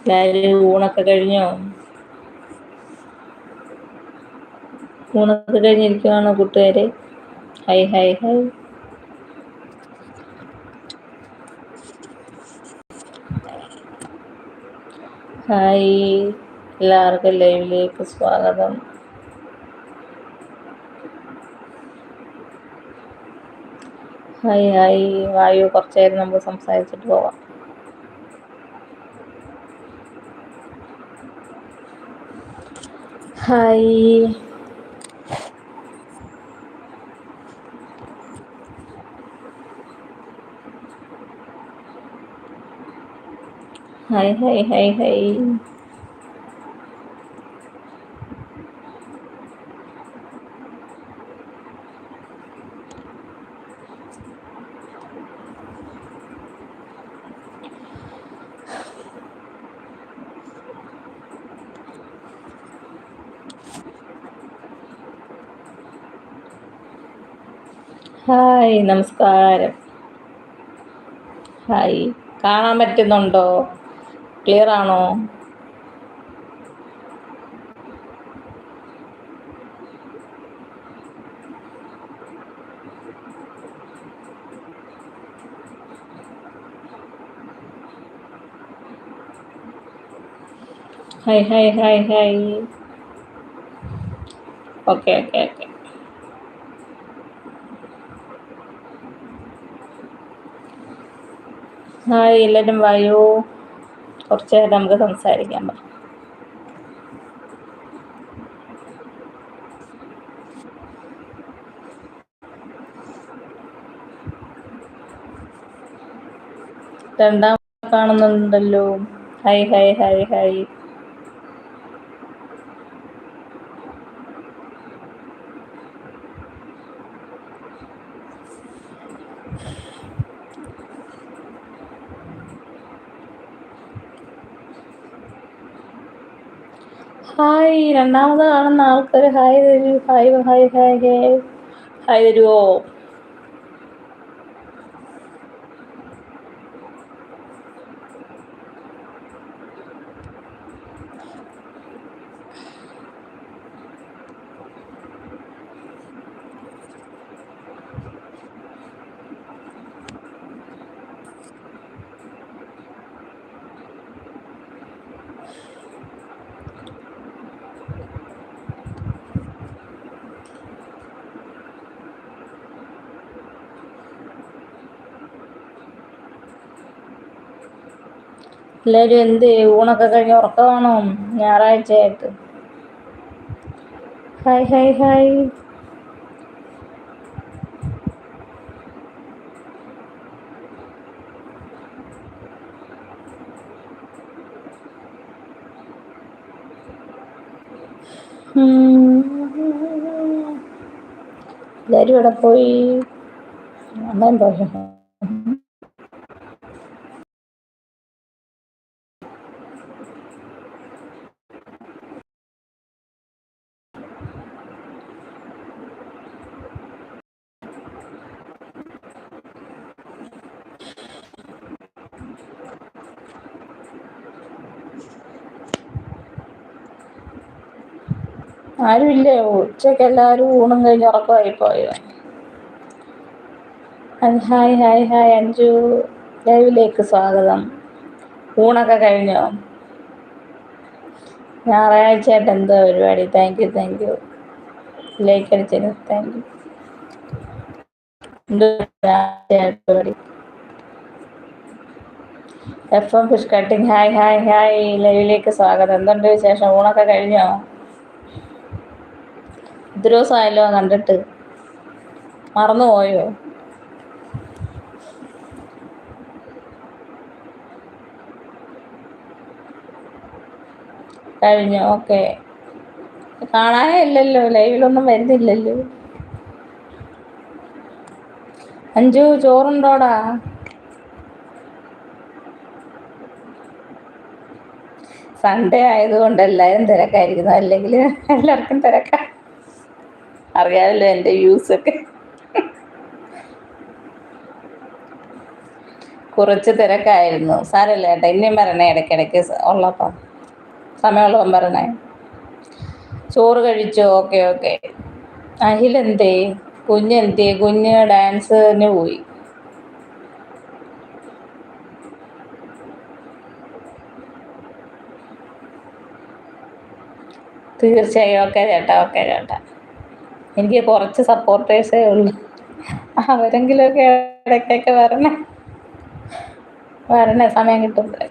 എല്ലാവരും ഊണൊക്കെ കഴിഞ്ഞോ? ഊണൊക്കെ കഴിഞ്ഞിരിക്കുവാണോ കൂട്ടുകാരെ? Hi hi hi. ഹായ്. എല്ലാവർക്കും ലൈവിലേക്ക് സ്വാഗതം. ഹായ് ഹായ് വായു കുറച്ചു നമ്മൾ സംസാരിച്ചിട്ട് പോവാം. Hi hi hi hi hi hi നമസ്കാരം. ഹായ്. കാണാൻ പറ്റുന്നുണ്ടോ? ക്ലിയർ ആണോ? Hi hi hi hi okay okay okay hi എല്ലാവരും വായു? കുറച്ച് നേരം നമുക്ക് സംസാരിക്കാം പറ്റും രണ്ടാം കാണുന്നുണ്ടല്ലോ. Hi hi hi hi. Hi രണ്ടാമത് കാണുന്ന ആൾക്കാർ ഹായ് തരൂ hi hi hi hi. Hi തരുമോ എല്ലാവരും എന്ത് ഊണൊക്കെ കഴിഞ്ഞ് ഉറക്കമാണോ ഞായറാഴ്ചയായിട്ട്. Hi hi hi. എല്ലാവരും ഇവിടെ പോയി. അമ്മയും പോയി. ആരുമില്ലേ? ഉച്ചയ്ക്ക് എല്ലാവരും ഊണും കഴിഞ്ഞ് ഉറക്കമായി പോയോ. Hi hi hi hi Anju. ലൈവിലേക്ക് സ്വാഗതം. ഊണൊക്കെ കഴിഞ്ഞോ? ഞായറാഴ്ചയായിട്ട് എന്തോ പരിപാടി. Thank you thank you like അടിച്ചത് താങ്ക് യു പരിപാടി. F M fish cutting hi hi hi ലൈവിലേക്ക് സ്വാഗതം. എന്തുണ്ട് വിശേഷം? ഊണൊക്കെ കഴിഞ്ഞോ? ഇത് ദിവസമായല്ലോ കണ്ടിട്ട് മറന്നുപോയോ കഴിഞ്ഞു ഓക്കെ. കാണാനേ ഇല്ലല്ലോ ലൈവിലൊന്നും വരുന്നില്ലല്ലോ. അഞ്ചു ചോറുണ്ടോടാ? സൺഡേ ആയതുകൊണ്ട് എല്ലാവരും തിരക്കായിരിക്കുന്നു. അല്ലെങ്കിൽ എല്ലാവർക്കും തിരക്കാ. അറിയാമല്ലോ എന്റെ വ്യൂസൊക്കെ കുറച്ച് തിരക്കായിരുന്നു. സാരല്ല ഏട്ടാ ഇനിയും വരണേ ഇടയ്ക്കിടയ്ക്ക്. ഉള്ളപ്പം. സമയമുള്ളപ്പം വരണേ. ചോറ് കഴിച്ചോ? Okay okay. അഖിലെന്തേ? കുഞ്ഞെന്തേ? കുഞ്ഞ് ഡാൻസിന് പോയി. തീർച്ചയായും ഓക്കെ ചേട്ടാ ഓക്കെ ചേട്ടാ. എനിക്ക് കുറച്ച് സപ്പോർട്ടേഴ്സേ ഉള്ളൂ. അവരെങ്കിലൊക്കെ ഇടയ്ക്കൊക്കെ വരണേ. വരണേ സമയം കിട്ടുമ്പോഴേ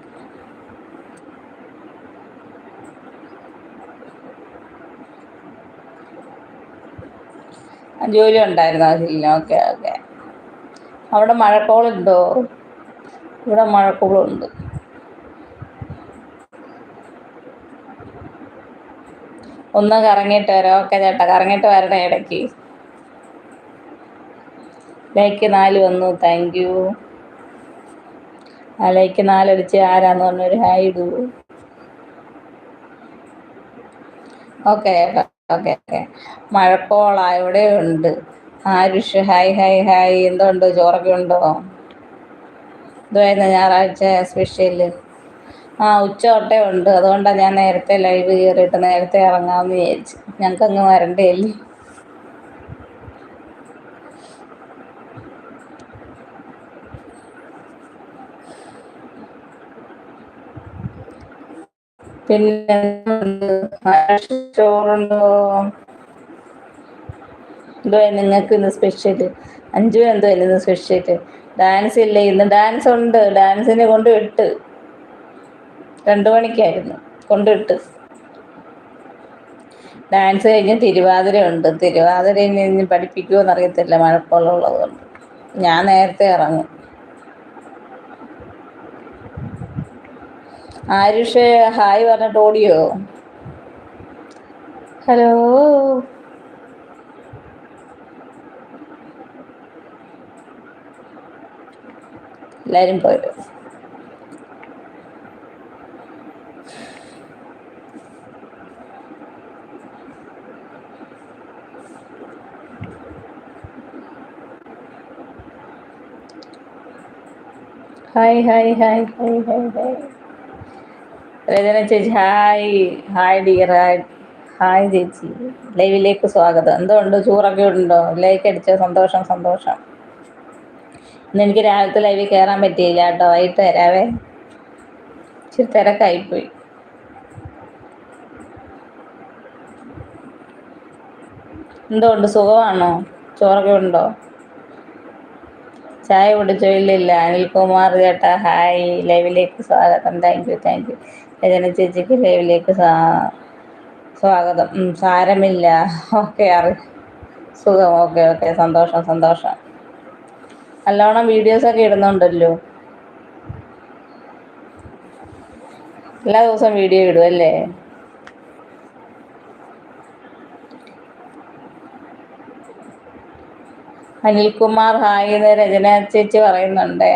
ജോലി ഉണ്ടായിരുന്നു? അതില്ല ഓക്കെ ഓക്കെ. അവിടെ മഴക്കോളുണ്ടോ? ഇവിടെ മഴക്കോളുണ്ട്. ഒന്ന് കറങ്ങിയിട്ട് വരാം. ഓക്കെ ചേട്ടാ കറങ്ങിയിട്ട് വരണേ ഇടയ്ക്ക്. ലൈക്ക് നാല് വന്നു താങ്ക് യു ആ ലൈക്ക് നാലടിച്ച് ആരാന്ന് പറഞ്ഞൊരു ഹായ് ഇടൂ. ഓക്കെ ചേട്ടാ ഓക്കെ ഓക്കെ. മഴക്കോള ഇവിടെ ഉണ്ട്. ആരുഷ് ഹായ് ഹായ് ഹായ് എന്തുണ്ട്? ചോറൊക്കെ ഉണ്ടോ? ഇതുവായിരുന്നു ഞായറാഴ്ച സ്പെഷ്യൽ ആ ഉച്ച തൊട്ടേ ഉണ്ട്. അതുകൊണ്ടാണ് ഞാൻ നേരത്തെ ലൈവ് കയറിയിട്ട് നേരത്തെ ഇറങ്ങാമെന്ന് വിചാരിച്ചു. ഞങ്ങൾക്ക് അങ്ങ് വരണ്ടേല്ലേ പിന്നെ എന്തോ നിങ്ങൾക്ക് ഇന്ന് സ്പെഷ്യൽ അഞ്ചു എന്തോ ഇന്ന് സ്പെഷ്യൽ ഡാൻസ് ഇല്ലേ? ഇന്ന് ഡാൻസ് ഉണ്ട്. ഡാൻസിനെ കൊണ്ട് വിട്ട്. രണ്ടു മണിക്കായിരുന്നു. കൊണ്ടിട്ട്. ഡാൻസ് കഴിഞ്ഞ് തിരുവാതിര ഉണ്ട് തിരുവാതിര ഇനി പഠിപ്പിക്കുമോ എന്നറിയത്തില്ല മഴക്കോളുള്ളത് കൊണ്ട് ഞാൻ നേരത്തെ ഇറങ്ങും. ആരുഷ് ഹായ് പറഞ്ഞിട്ട് ഓടിയോ? ഹലോ? എല്ലാവരും പോയോ? Hi hi hi hi hi hi Rachana ചേച്ചി hi hi dear hi hi ചേച്ചി ലൈവിലേക്ക് സ്വാഗതം. എന്തുണ്ട് ചൂറൊക്കെ ഉണ്ടോ? ലൈക്ക് അടിച്ചോ? സന്തോഷം സന്തോഷം. ഇന്ന് എനിക്ക് രാവിലത്തെ ലൈവിൽ കയറാൻ പറ്റിയില്ല കേട്ടോ. വൈകിട്ട് തരാവേ ഇച്ചിരി തിരക്കായിപ്പോയി. എന്തുകൊണ്ട് സുഖമാണോ? ചോറൊക്കെ ഉണ്ടോ? ചായ കുടിച്ചോ ഇല്ലില്ല അനിൽകുമാർ ചേട്ടാ ഹായ്. ലൈവിലേക്ക് സ്വാഗതം. Thank you thank you Rachana ചേച്ചിക്ക് ലൈവിലേക്ക് സ്വാഗതം. സാരമില്ല. ഓക്കെ അറി സുഖം. Okay okay. സന്തോഷം സന്തോഷം. നല്ലോണം വീഡിയോസൊക്കെ ഇടുന്നുണ്ടല്ലോ. എല്ലാ ദിവസവും വീഡിയോ ഇടും അനിൽകുമാർ ഹായ് എന്ന് രചന ചേച്ചി പറയുന്നുണ്ടേ.